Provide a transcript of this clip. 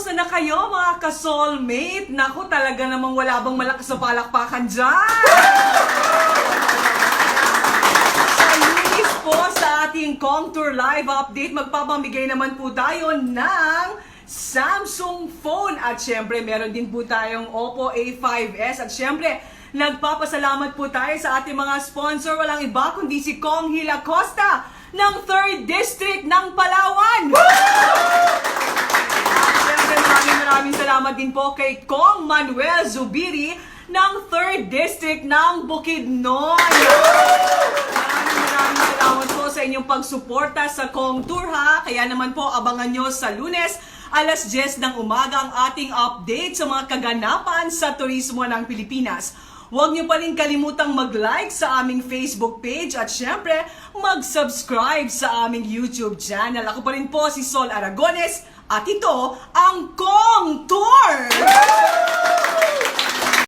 Kamusta na kayo mga ka-soulmate? Naku, talaga namang wala bang malakas na palakpakan dyan! Sa linis po sa ating Kong Tour Live Update, magpapamigay naman po tayo ng Samsung phone. At syempre, meron din po tayong Oppo A5s. At syempre, nagpapasalamat po tayo sa ating mga sponsor. Walang iba kundi si Kong Hila Costa ng 3rd District ng Palawan. Siyempre maraming salamat din po kay Kong Manuel Zubiri ng 3rd District ng Bukidnon. Maraming maraming salamat po sa inyong pagsuporta sa Kong Tour ha. Kaya naman po abangan nyo sa lunes alas 10 ng umaga ang ating update sa mga kaganapan sa turismo ng Pilipinas. Huwag niyo pa rin kalimutang mag-like sa aming Facebook page at syempre mag-subscribe sa aming YouTube channel. Ako pa rin po si Sol Aragones at ito ang Kong Tour!